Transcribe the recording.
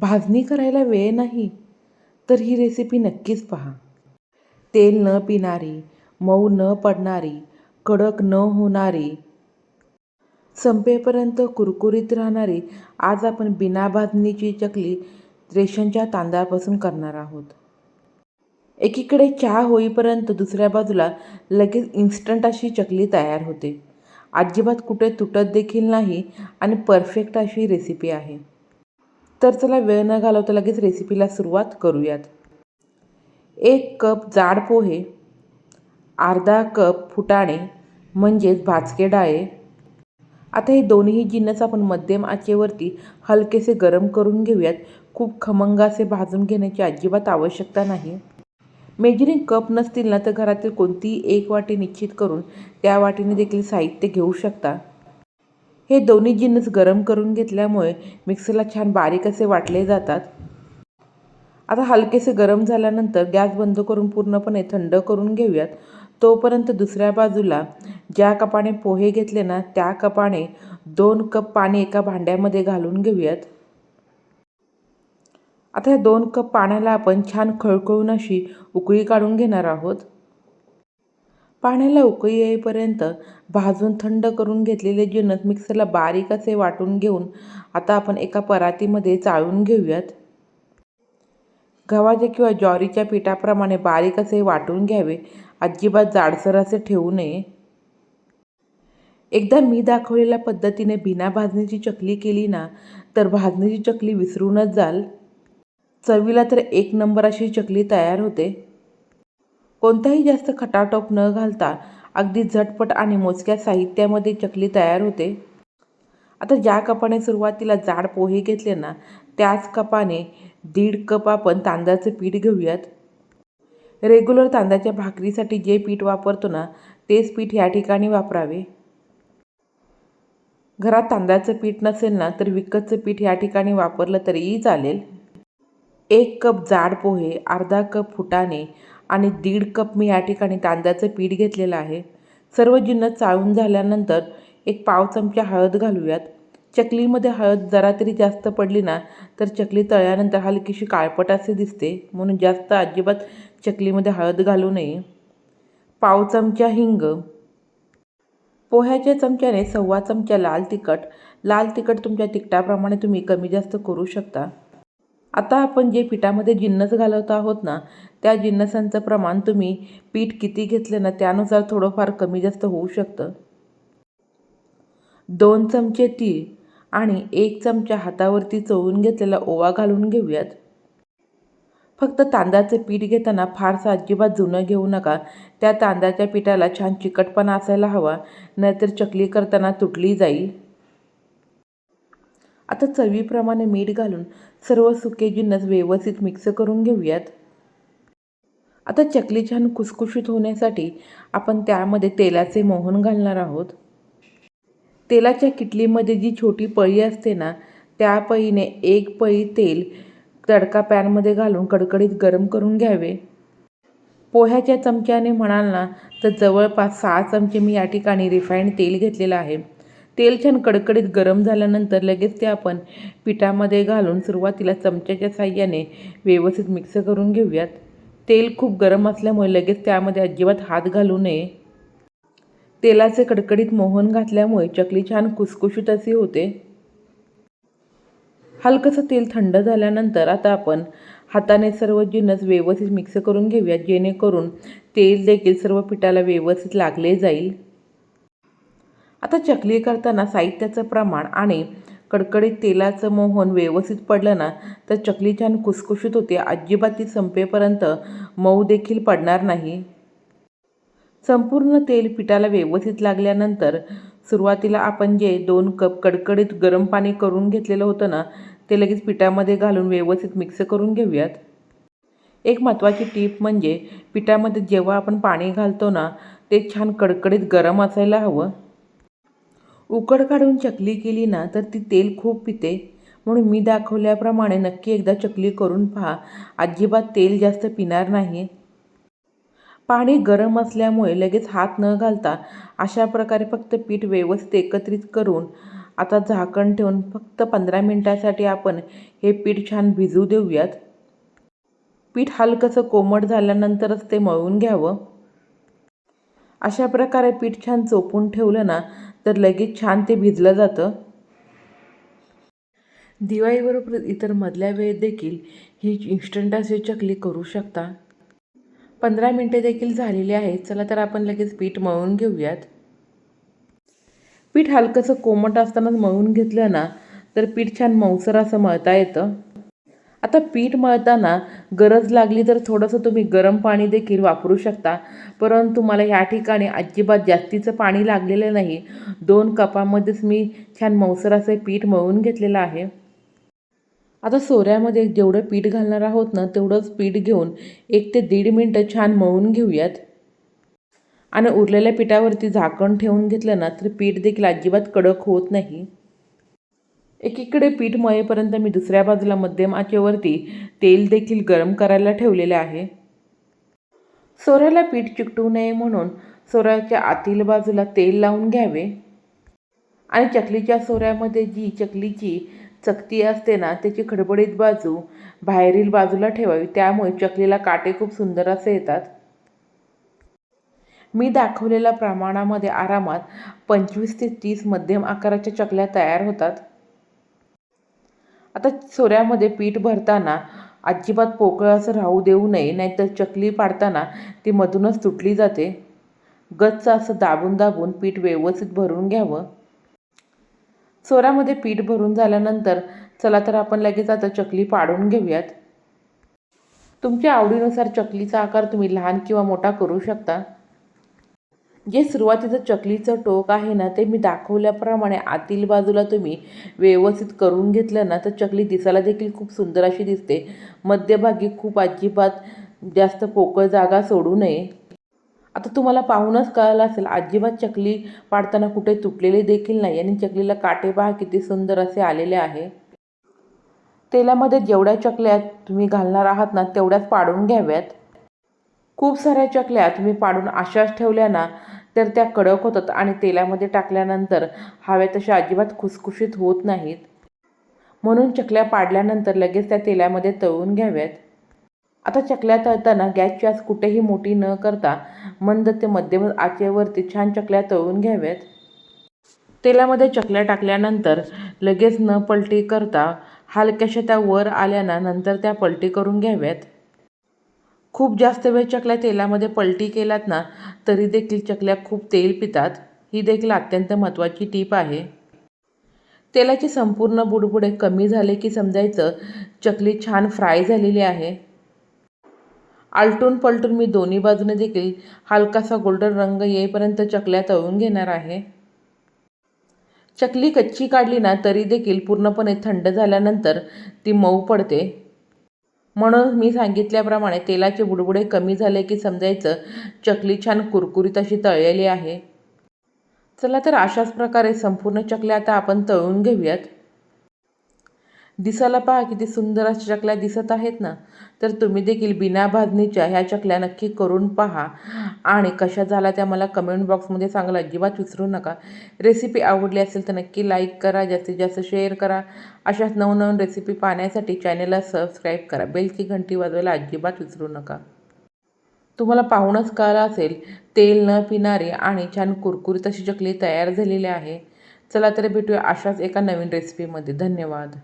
भाजणी करायला वेळ नाही तर ही रेसिपी नक्कीच पहा. तेल न पिणारी मऊ न पडणारी कडक न होणारी संपेपर्यंत कुरकुरीत राहणारी आज आपण बिना भाजणीची चकली रेशनच्या तांदळापासून करणार आहोत. एकीकडे चहा होईपर्यंत दुसऱ्या बाजूला लगेच इन्स्टंट अशी चकली तयार होते. अजिबात कुठे तुटत देखील नाही आणि परफेक्ट अशी रेसिपी आहे. तर चला वेळ न घालवता लगेच रेसिपीला सुरुवात करूयात. एक कप जाड पोहे अर्धा कप फुटाणे म्हणजेच भाजके डाळे. आता हे दोन्ही जिन्नस आपण मध्यम आचेवरती हलकेसे गरम करून घेऊयात. खूप खमंग असे भाजून घेण्याची अजिबात आवश्यकता नाही. मेजरिंग कप नसतील ना तर घरातील कोणतीही एक वाटी निश्चित करून त्या वाटीने देखील साहित्य घेऊ शकता. हे दोन्ही जिन्नस गरम करून घेतल्यामुळे मिक्सरला छान बारीक असे वाटले जातात. आता हलकेसे गरम झाल्यानंतर गॅस बंद करून पूर्णपणे थंड करून घेऊयात. तोपर्यंत दुसऱ्या बाजूला ज्या कपाने पोहे घेतले ना त्या कपाने दोन कप पाणी एका भांड्यामध्ये घालून घेऊयात. आता ह्या दोन कप पाण्याला आपण छान खळखळून अशी उकळी काढून घेणार आहोत. पाण्याला उकळी येईपर्यंत भाजून थंड करून घेतलेले जिन्नस मिक्सरला बारीक असे वाटून घेऊन आता आपण एका परातीमध्ये चाळून घेऊयात. गव्हाच्या किंवा ज्वारीच्या पिठाप्रमाणे बारीक असे वाटून घ्यावे. अजिबात जाडसर असे ठेवू नये. एकदा मी दाखवलेल्या पद्धतीने बिना भाजणीची चकली केली ना तर भाजणीची चकली विसरूनच जाल. चवीला तर एक नंबर अशी चकली तयार होते. कोणताही जास्त खटाटोप न घालता अगदी झटपट आणि मोजक्या साहित्यामध्ये चकली तयार होते. आता ज्या कपाने सुरुवातीला जाड पोहे घेतले ना त्याच कपाने दीड कप आपण तांदळाचं पीठ घेऊयात. रेग्युलर तांदळाच्या भाकरीसाठी जे पीठ वापरतो ना तेच पीठ या ठिकाणी वापरावे. घरात तांदळाचं पीठ नसेल ना तर विकतचं पीठ या ठिकाणी वापरलं तरीही चालेल. एक कप जाड पोहे अर्धा कप फुटाणे आणि दीड कप मी या ठिकाणी तांदळाचं पीठ घेतलेलं आहे. सर्व जिन्नस चाळून झाल्यानंतर एक पाव चमचा हळद घालूयात. चकलीमध्ये हळद जरा तरी जास्त पडली ना तर चकली तळल्यानंतर हलकीशी काळपट असे दिसते. म्हणून जास्त अजिबात चकलीमध्ये हळद घालू नये. पाव चमचा हिंग. पोह्याच्या चमच्याने सव्वा चमचा लाल तिखट. लाल तिखट तुमच्या तिखटाप्रमाणे तुम्ही कमी जास्त करू शकता. आता आपण जे पिठामध्ये जिन्नस घालवत आहोत ना त्या जिन्नसांचं प्रमाण तुम्ही पीठ किती घेतलं ना त्यानुसार थोडंफार कमी जास्त होऊ शकतं. दोन चमचे तीळ आणि एक चमचा हातावरती चोळून घेतलेला ओवा घालून घेऊयात. फक्त तांदळाचं पीठ घेताना फारसं अजिबात जुनं घेऊ नका. त्या तांदळाच्या पिठाला छान चिकटपणा असायला हवा नाहीतर चकली करताना तुटली जाईल. आता चवीप्रमाणे मीठ घालून सर्व सुके जिन्नस व्यवस्थित मिक्स करून घेऊयात. आता चकली छान खुसखुशीत होण्यासाठी आपण त्यामध्ये तेलाचे मोहन घालणार आहोत. तेलाच्या किटलीमध्ये जी छोटी पळी असते ना त्या पळीने एक पळी तेल तडका पॅनमध्ये घालून कडकडीत गरम करून घ्यावे. पोह्याच्या चमच्याने म्हणाल ना तर जवळपास सहा चमचे मी या ठिकाणी रिफाईंड तेल घेतलेलं आहे. तेल छान कडकडीत गरम झाल्यानंतर लगेच ते आपण पिठामध्ये घालून सुरुवातीला चमच्याच्या साह्याने व्यवस्थित मिक्स करून घेऊयात. तेल खूप गरम असल्यामुळे लगेच त्यामध्ये अजिबात हात घालू नये. तेलाचे कडकडीत मोहन घातल्यामुळे चकली छान कुसकुशीत अशी होते. हलकंसं तेल थंड झाल्यानंतर आता आपण हाताने सर्व जिन्नस व्यवस्थित मिक्स करून घेऊया जेणेकरून तेल देखील सर्व पिठाला व्यवस्थित लागले जाईल. आता चकली करताना साहित्याचं प्रमाण आणि कडकडीत तेलाचं मोहन व्यवस्थित पडलं ना तर चकली छान खुसखुशीत होते. अजिबात ती संपेपर्यंत मऊ देखील पडणार नाही. संपूर्ण तेल पिठाला व्यवस्थित लागल्यानंतर सुरुवातीला आपण जे दोन कप कडकडीत गरम पाणी करून घेतलेलं होतं ना ते लगेच पिठामध्ये घालून व्यवस्थित मिक्स करून घेऊयात. एक महत्त्वाची टीप म्हणजे पिठामध्ये जेव्हा आपण पाणी घालतो ना ते छान कडकडीत गरम असायला हवं. उकड काढून चकली केली ना तर ती तेल खूप पिते. म्हणून मी दाखवल्याप्रमाणे नक्की एकदा चकली करून पहा. अजिबात तेल जास्त पिणार नाही पाणी गरम असल्यामुळे लगेच हात न घालता अशा प्रकारे फक्त पीठ व्यवस्थित एकत्रित करून आता झाकण ठेवून फक्त पंधरा मिनटासाठी आपण हे पीठ छान भिजू देऊयात. पीठ हलकंसं कोमट झाल्यानंतरच ते मळून घ्यावं. अशा प्रकारे पीठ छान चोपून ठेवलं ना तर लगेच छान ते भिजलं जातं. दिवाळीबरोबर इतर मधल्या वेळेत देखील ही इन्स्टंट असे चकली करू शकता. पंधरा मिनटे देखील झालेली आहेत. चला तर आपण लगेच पीठ मळून घेऊयात. पीठ हलकंसं कोमट असतानाच मळून घेतलं ना तर पीठ छान मऊसर असं मळता येतं. आता पीठ मळताना गरज लागली तर थोडंसं तुम्ही गरम पाणी देखील वापरू शकता. परंतु मला ह्या ठिकाणी अजिबात जास्तीचं पाणी लागलेलं नाही. दोन कपामध्येच मी छान मौसराचं पीठ मळून घेतलेलं आहे. आता सोऱ्यामध्ये जेवढं पीठ घालणार आहोत ना तेवढंच पीठ घेऊन एक ते दीड मिनटं छान मळून घेऊयात. आणि उरलेल्या पिठावरती झाकण ठेवून घेतलं ना तर पीठ देखील अजिबात कडक होत नाही. एकीकडे पीठ मळेपर्यंत मी दुसऱ्या बाजूला मध्यम आचेवरती तेल देखील गरम करायला ठेवलेले आहे. सोऱ्याला पीठ चिकटू नये म्हणून सोऱ्याच्या आतील बाजूला तेल लावून घ्यावे. आणि चकलीच्या सोऱ्यामध्ये जी चकलीची चकती असते ना त्याची खडबडीत बाजू बाहेरील बाजूला ठेवावी. त्यामुळे चकलीला काटे खूप सुंदर असे येतात. मी दाखवलेल्या प्रमाणामध्ये आरामात पंचवीस ते तीस मध्यम आकाराच्या चकल्या तयार होतात. आता सोऱ्यामध्ये पीठ भरताना अजिबात पोकळ असं राहू देऊ नये नाहीतर चकली पाडताना ती मधूनच तुटली जाते. गच्च असं दाबून दाबून पीठ व्यवस्थित भरून घ्यावं. सोऱ्यामध्ये पीठ भरून झाल्यानंतर चला तर आपण लगेच आता चकली पाडून घेऊयात. तुमच्या आवडीनुसार चकलीचा आकार तुम्ही लहान किंवा मोठा करू शकता. जे सुरुवातीचं चकलीचं टोक आहे ना ते मी दाखवल्याप्रमाणे आतील बाजूला तुम्ही व्यवस्थित करून घेतलं ना तर चकली दिसायला देखील खूप सुंदर अशी दिसते. मध्यभागी खूप अजिबात जास्त पोकळ जागा सोडू नये. आता तुम्हाला पाहूनच कळलं असेल अजिबात चकली पाडताना कुठे तुटलेली देखील नाही आणि चकलीला काटे पहा किती सुंदर असे आलेले आहे. तेलामध्ये जेवढ्या चकल्या तुम्ही घालणार आहात ना तेवढ्याच पाडून घ्याव्यात. खूप साऱ्या चकल्या तुम्ही पाडून अशाच ठेवल्या ना तर त्या कडक होतात आणि तेलामध्ये टाकल्यानंतर हव्या तशा अजिबात खुसखुशीत होत नाहीत. म्हणून चकल्या पाडल्यानंतर लगेच त्या तेलामध्ये तळून घ्याव्यात. आता चकल्या तळताना गॅसची आच कुठेही मोठी न करता मंद ते मध्यम आचेवरती छान चकल्या तळून घ्याव्यात. तेलामध्ये चकल्या टाकल्यानंतर लगेच न पलटी करता हलक्याशा त्या वर आल्याना नंतर त्या पलटी करून घ्याव्यात. खूप जास्त वेळ चकल्या तेलामध्ये पलटी केलात ना तरी देखील चकल्या खूप तेल पितात. ही देखील अत्यंत महत्त्वाची टीप आहे. तेलाचे संपूर्ण बुडबुडे कमी झाले की समजायचं चकली छान फ्राय झालेली आहे. आलटून पलटून मी दोन्ही बाजूने देखील हलकासा गोल्डन रंग येईपर्यंत चकल्या तळून घेणार आहे. चकली कच्ची काढली ना तरी देखील पूर्णपणे थंड झाल्यानंतर ती मऊ पडते. म्हणून मी सांगितल्याप्रमाणे तेलाचे बुडबुडे कमी झाले की समजायचं चकली छान कुरकुरीत अशी तळलेली आहे. चला तर अशाच प्रकारे संपूर्ण चकल्या आता आपण तळून घेऊयात. दिसायला पहा किती सुंदर अशा चकल्या दिसत आहेत ना. तर तुम्ही देखील बिना भाजणीच्या ह्या चकल्या नक्की करून पहा. आणि कशा झाल्या त्या मला कमेंट बॉक्समध्ये सांगायला अजिबात विसरू नका. रेसिपी आवडली असेल तर नक्की लाईक करा जास्तीत जास्त शेअर करा. अशाच नवनवीन रेसिपी पाहण्यासाठी चॅनेलला सबस्क्राईब करा. बेलची घंटी वाजवायला अजिबात विसरू नका. तुम्हाला पाहूनच कळलं असेल तेल न पिणारी आणि छान कुरकुरीत अशी चकली तयार झालेली आहे. चला तर भेटूया अशाच एका नवीन रेसिपीमध्ये धन्यवाद.